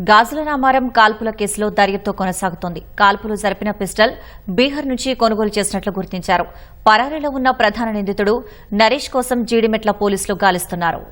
గాజుల రామారం కాల్పుల కేసులో దర్యాప్తు కొనసాగుతోంది. కాల్పులు జరిపిన పిస్టల్ బీహార్ నుంచి కొనుగోలు చేసినట్లు గుర్తించారు. పరారీలో ఉన్న ప్రధాన నిందితుడు నరేష్ కోసం జీడిమెట్ల పోలీసులు గాలిస్తున్నారు.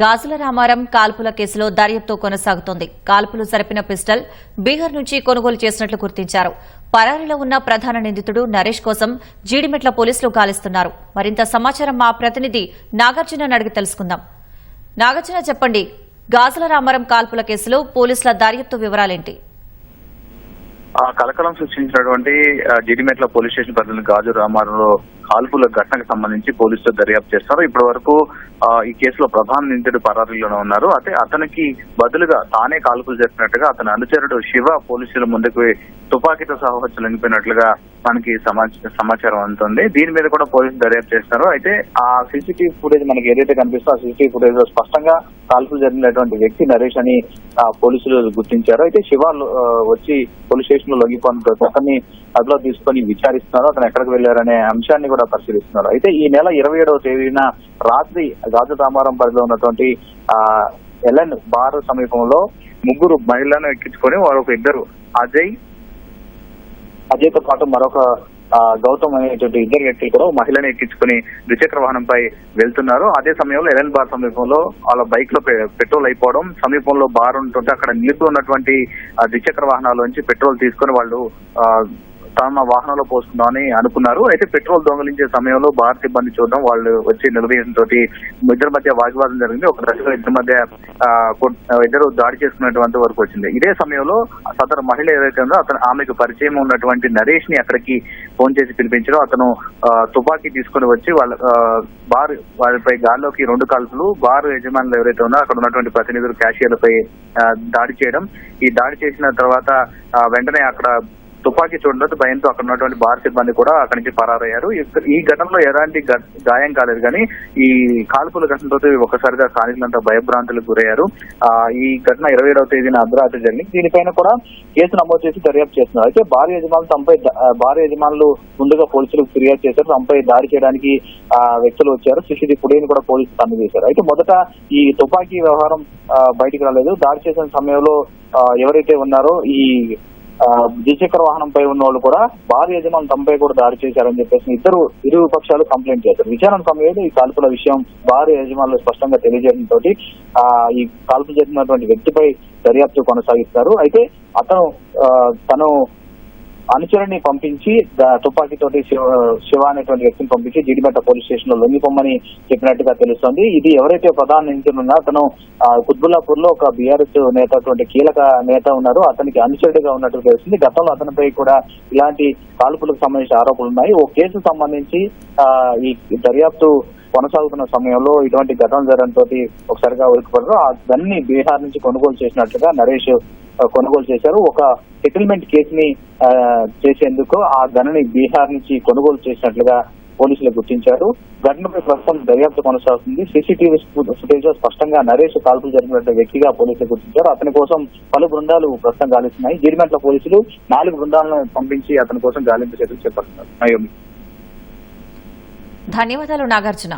గాజుల రామారం కాల్పుల కేసులో దర్యాప్తు కొనసాగుతోంది. కాల్పులు జరిపిన పిస్టల్ బీహార్ నుంచి కొనుగోలు చేసినట్లు గుర్తించారు. పరారీలో ఉన్న ప్రధాన నిందితుడు నరేష్ కోసం జీడిమెట్ల పోలీసులు గాలిస్తున్నారు. మరింత సమాచారం మా ప్రతినిధి నాగార్జున అడిగి తెలుసుకుందాం. నాగార్జున చెప్పండి. గాజుల రామారం కాల్పుల కేసులో పోలీసుల దర్యాప్తు వివరాలేంటి? కలకలం సృష్టించినటువంటి జీడిమెట్ల పోలీస్ స్టేషన్ పరిధిలో గాజు రామారంలో కాల్పుల ఘటనకు సంబంధించి పోలీసులు దర్యాప్తు చేస్తారు. ఇప్పటి వరకు ఈ కేసులో ప్రధాన నిందితుడు పరారీలోనే ఉన్నారు. అయితే అతనికి బదులుగా తానే కాల్పులు జరిపినట్టుగా అతని అనుచరుడు శివ పోలీసుల ముందుకు తుపాకీతో సహా వచ్చి లొంగిపోయినట్లుగా మనకి సమాచారం అందుతుంది. దీని మీద కూడా పోలీసులు దర్యాప్తు చేస్తారు అయితే ఆ సీసీటీవీ ఫుటేజ్ మనకి ఏదైతే కనిపిస్తో ఆ సీసీటీవీ ఫుటేజ్లో స్పష్టంగా కాల్పులు జరిగినటువంటి వ్యక్తి నరేష్ అని ఆ, పోలీసులు గుర్తించారు. అయితే శివ వచ్చి పోలీస్ స్టేషన్లో లొంగిపోయిన అతన్ని అదులో తీసుకొని విచారిస్తున్నారు. అతను ఎక్కడికి వెళ్ళారనే అంశాన్ని కూడా పరిశీలిస్తున్నారు. అయితే ఈ నెల ఇరవై ఏడవ తేదీన రాత్రి రాజు తామారం పరిధిలో ఉన్నటువంటి ఆ ఎల్ఎన్ బార్ సమీపంలో ముగ్గురు మహిళలను ఎక్కించుకొని వారు ఒక ఇద్దరు అజయ్ అజయ్తో పాటు మరొక గౌతమ్ అనేటువంటి ఇద్దరు వ్యక్తులు కూడా మహిళను ఎక్కించుకుని ద్విచక్ర వాహనంపై వెళ్తున్నారు. అదే సమయంలో ఎలన్ బార్ సమీపంలో వాళ్ళ బైక్లో పె- పెట్రోల్ అయిపోవడం సమీపంలో బార్ ఉంటుంటే అక్కడ నిలిపి ఉన్నటువంటి ద్విచక్ర వాహనాల నుంచి పెట్రోల్ తీసుకొని వాళ్ళు ఆ, తమ వాహనంలో పోసుకుందామని అనుకున్నారు. అయితే పెట్రోల్ దొంగలించే సమయంలో భారత్ సిబ్బంది చూడడం వాళ్ళు వచ్చి నిలదీయడంతో ఇద్దరి మధ్య వాగ్వాదం జరిగింది. ఒక దశలో ఇద్దరి మధ్య ఇద్దరు దాడి చేసుకున్నటువంటి వరకు వచ్చింది. ఇదే సమయంలో సదరు మహిళ ఏదైతే ఉందో అతను ఆమెకు పరిచయం ఉన్నటువంటి నరేష్ని అక్కడికి ఫోన్ చేసి పిలిపించడం అతను తుపాకీ తీసుకుని వచ్చి వాళ్ళ బార్ వారిపై గాల్లోకి రెండు కాల్పులు బార్ యజమానులు ఎవరైతే ఉన్నారో అక్కడ ఉన్నటువంటి ప్రతినిధులు క్యాషియర్లపై దాడి చేయడం. ఈ దాడి చేసిన తర్వాత వెంటనే అక్కడ తుపాకీ చూడడంతో భయంతో అక్కడ ఉన్నటువంటి బార్ సిబ్బంది కూడా అక్కడి నుంచి పరారయ్యారు. ఈ- ఘటనలో ఎలాంటి గాయం కాలేదు కానీ ఈ కాల్పుల ఘటనతో ఒక్కసారిగా స్థానికులంతా భయభ్రాంతులకు గురయ్యారు. ఆ ఈ ఘటన ఇరవై ఏడవ తేదీన అర్ధరాత్రి జరిగింది. దీనిపైన కూడా కేసు నమోదు చేసి దర్యాప్తు చేస్తున్నారు. అయితే భార్య యజమానులు తమపై ద- భార్య యజమానులు ముందుగా పోలీసులకు ఫిర్యాదు చేశారు. తమపై దాడి చేయడానికి ఆ వ్యక్తులు వచ్చారు. సిసిడి పుడేని కూడా పోలీసులు అందజేశారు అయితే మొదట ఈ తుపాకీ వ్యవహారం బయటికి రాలేదు. దాడి చేసిన సమయంలో ఎవరైతే ఉన్నారో ఈ ద్విచక్ర వాహనంపై ఉన్న వాళ్ళు కూడా భారీ యజమాని తమపై కూడా దాడి చేశారని చెప్పేసి ఇద్దరు ఇరు పక్షాలు కంప్లైంట్ చేశారు. విచారణ సమయంలో ఈ కాల్పుల విషయం భారీ యజమానులు స్పష్టంగా తెలియజేయడం తోటి ఆ ఈ కాల్పు జరిగినటువంటి వ్యక్తిపై దర్యాప్తు కొనసాగిస్తారు. అయితే అతను ఆ, తను అనుచరుని పంపించి తుపాకీతోటి శివ శివ అనేటువంటి వ్యక్తిని పంపించి జిడిమెట్ట పోలీస్ స్టేషన్లో లొంగిపోమ్మని చెప్పినట్టుగా తెలుస్తోంది. ఇది ఎవరైతే ప్రధాన నిందితులు ఉన్నారో అతను కుత్బుల్లాపూర్లో ఒక బీఆర్ఎస్ నేత అటువంటి కీలక నేత ఉన్నారు. అతనికి అనుచరుడిగా ఉన్నట్టు తెలుస్తుంది. గతంలో అతనిపై కూడా ఇలాంటి కాల్పులకు సంబంధించిన ఆరోపణలు ఉన్నాయి. ఓ కేసు సంబంధించి ఆ, ఈ దర్యాప్తు కొనసాగుతున్న సమయంలో ఇటువంటి ఘటనలు జరగడంతో ఒకసారిగా ఉరికిపడరు ఆ గన్ని బీహార్ నుంచి కొనుగోలు చేసినట్లుగా నరేష్ కొనుగోలు చేశారు. ఒక సెటిల్మెంట్ కేసుని చేసేందుకు ఆ గనని బీహార్ నుంచి కొనుగోలు చేసినట్లుగా పోలీసులు గుర్తించారు. ఘటనపై ప్రస్తుతం దర్యాప్తు కొనసాగుతుంది. సీసీటీవీ ఫుటేజ్లో స్పష్టంగా నరేష్ కాల్పులు జరిపినట్టు వ్యక్తిగా పోలీసులు గుర్తించారు. అతని కోసం పలు బృందాలు ప్రస్తుతం గాలిస్తున్నాయి. గిరిమెట్ల పోలీసులు నాలుగు బృందాలను పంపించి అతని కోసం గాలింపు చర్యలు చేపడుతున్నారు. ధన్యవాదాలు నాగార్జున.